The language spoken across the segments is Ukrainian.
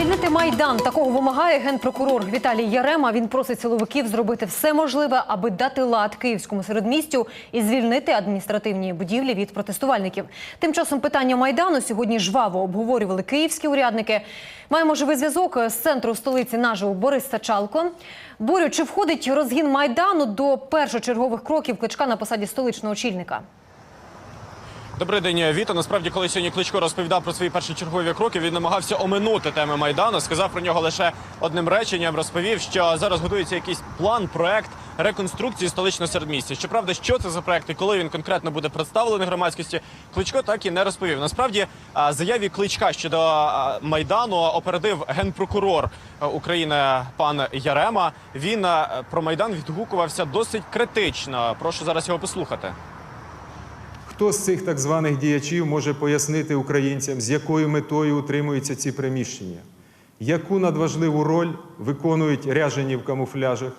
Звільнити майдан такого вимагає генпрокурор Віталій Ярема. Він просить силовиків зробити все можливе, аби дати лад київському середмістю і звільнити адміністративні будівлі від протестувальників. Тим часом питання майдану сьогодні жваво обговорювали київські урядники. Маємо живий зв'язок з центру столиці наживо Борис Сачалко. Борю, чи входить розгін майдану до першочергових кроків кличка на посаді столичного очільника? Добрий день, Віто. Насправді, коли сьогодні Кличко розповідав про свої першочергові кроки, він намагався оминути теми майдану. Сказав про нього лише одним реченням. Розповів, що зараз готується якийсь план, проект реконструкції столичного середмістя. Щоправда, що це за проект і коли він конкретно буде представлений громадськості, Кличко так і не розповів. Насправді, заяві Кличка щодо майдану опередив генпрокурор України пан Ярема. Він про майдан відгукувався досить критично. Прошу зараз його послухати. Хто з цих так званих діячів може пояснити українцям, з якою метою утримуються ці приміщення? Яку надважливу роль виконують ряжені в камуфляжах,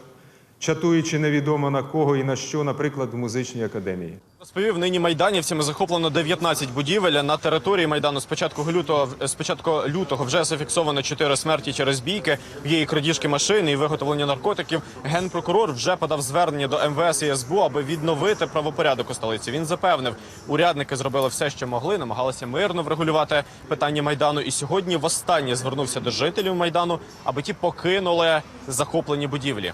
чатуючи невідомо на кого і на що, наприклад, в музичній академії? Розповів, нині майданівцями захоплено 19 будівель на території майдану. З початку лютого з початку лютого вже зафіксовано 4 смерті через бійки. Є і крадіжки машин, і виготовлення наркотиків. Генпрокурор вже подав звернення до МВС і СБУ, аби відновити правопорядок у столиці. Він запевнив, урядники зробили все, що могли, намагалися мирно врегулювати питання майдану. І сьогодні востаннє звернувся до жителів майдану, аби ті покинули захоплені будівлі.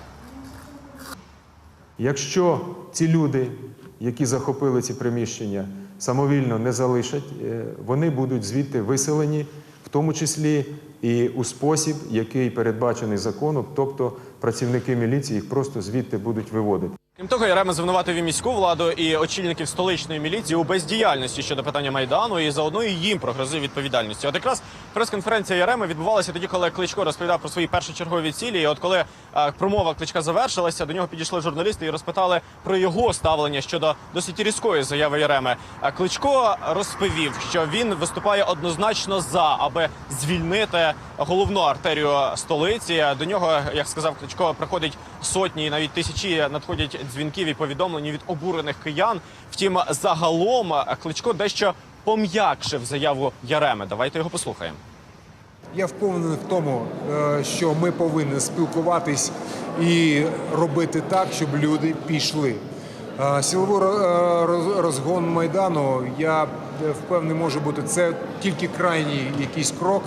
Якщо ці люди, які захопили ці приміщення, самовільно не залишать, е, вони будуть звідти виселені, в тому числі і у спосіб, який передбачений законом, тобто працівники міліції їх просто звідти будуть виводити. Крім того, Ярема звинуватив і міську владу і очільників столичної міліції у бездіяльності щодо питання майдану, і заодно і їм прогрозив відповідальності. От якраз прес-конференція Яреми відбувалася тоді, коли Кличко розповідав про свої першочергові цілі. І от коли е, промова Кличка завершилася, до нього підійшли журналісти і розпитали про його ставлення щодо досить різкої заяви Яреми. А Кличко розповів, що він виступає однозначно за, аби звільнити головну артерію столиці. До нього, як сказав Кличко, приходить сотні і навіть тисячі надходять дзвінків і повідомлень від обурених киян. Втім, загалом Кличко дещо пом'якшив заяву Яреми. Давайте його послухаємо. Я впевнений в тому, е, що ми повинні спілкуватись і робити так, щоб люди пішли. Е, Силовий ро- е, роз- розгон майдану, я е, впевнений, може бути це тільки крайній якийсь крок.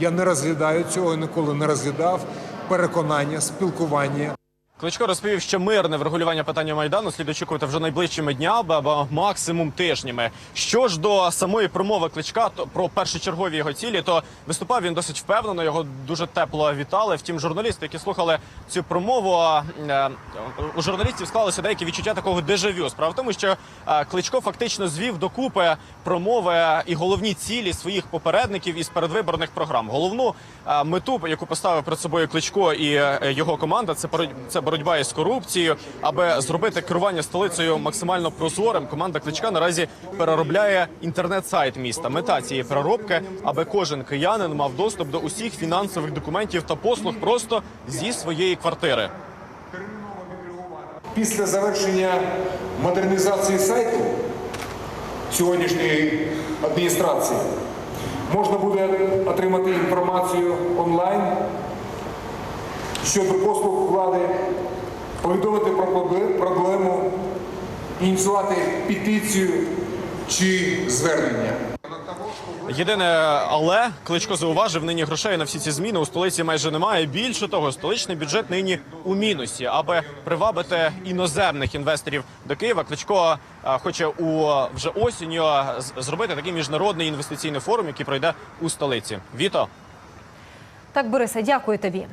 Я не розглядаю цього, ніколи не розглядав. Переконання, спілкування. Кличко розповів, що мирне врегулювання питання майдану слід очікувати вже найближчими днями або максимум тижнями. Що ж до самої промови кличка, то про першочергові його цілі, то виступав він досить впевнено. Його дуже тепло вітали. Втім, журналісти, які слухали цю промову, е, у журналістів склалося деяке відчуття такого дежавю. Справа в тому, що е, кличко фактично звів докупи промови і головні цілі своїх попередників із передвиборних програм. Головну е, мету, яку поставив перед собою кличко і його команда, це це боротьба із корупцією. Аби зробити керування столицею максимально прозорим. Команда кличка наразі переробляє інтернет-сайт міста. Мета цієї переробки, аби кожен киянин мав доступ до усіх фінансових документів та послуг просто зі своєї квартири. Після завершення модернізації сайту сьогоднішньої адміністрації можна буде отримати інформацію онлайн щодо послуг влади, повідомити про проблему, ініціювати петицію чи звернення. Єдине, але кличко зауважив, нині грошей на всі ці зміни у столиці майже немає. Більше того, столичний бюджет нині у мінусі. Аби привабити іноземних інвесторів до Києва, кличко хоче у вже осінню з- зробити такий міжнародний інвестиційний форум, який пройде у столиці. Віто. Так, Борисе, дякую тобі.